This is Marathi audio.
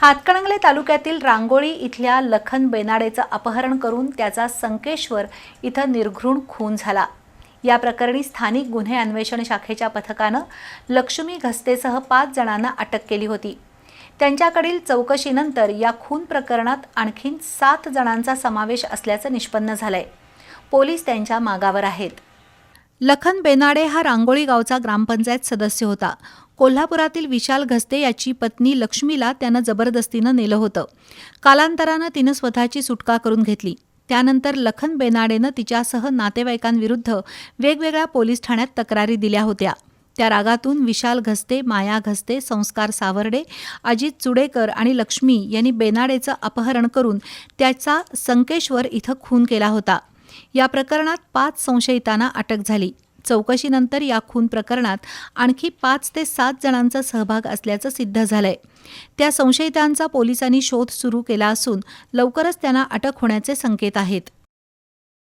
हातकणंगले तालुक्यातील रांगोळी इथल्या लखन बेनाडेचं अपहरण करून त्याचा संकेश्वर इथं निर्घृण खून झाला. या प्रकरणी स्थानिक गुन्हे अन्वेषण शाखेच्या पथकानं लक्ष्मी घस्तेसह पाच जणांना अटक केली होती. त्यांच्याकडील चौकशीनंतर या खून प्रकरणात आणखीन सात जणांचा समावेश असल्याचं निष्पन्न झालंय. पोलीस त्यांच्या मागावर आहेत. लखन बेनाडे हा रांगोळी गावचा ग्रामपंचायत सदस्य होता. कोल्हापुरातील विशाल घस्ते याची पत्नी लक्ष्मीला त्यानं जबरदस्तीनं नेलं होतं. कालांतरानं तिनं स्वतःची सुटका करून घेतली. त्यानंतर लखन बेनाडेनं तिच्यासह नातेवाईकांविरुद्ध वेगवेगळ्या पोलीस ठाण्यात तक्रारी दिल्या होत्या. त्या रागातून विशाल घस्ते माया घस्ते संस्कार सावर्डे अजित चुडेकर आणि लक्ष्मी यांनी बेनाडेचं अपहरण करून त्याचा संकेश्वर इथं खून केला होता. या प्रकरणात पाच संशयितांना अटक झाली. चौकशीनंतर या खून प्रकरणात आणखी पाच ते सात जणांचा सहभाग असल्याचं सिद्ध झालंय. त्या संशयितांचा पोलिसांनी शोध सुरू केला असून लवकरच त्यांना अटक होण्याचे संकेत आहेत.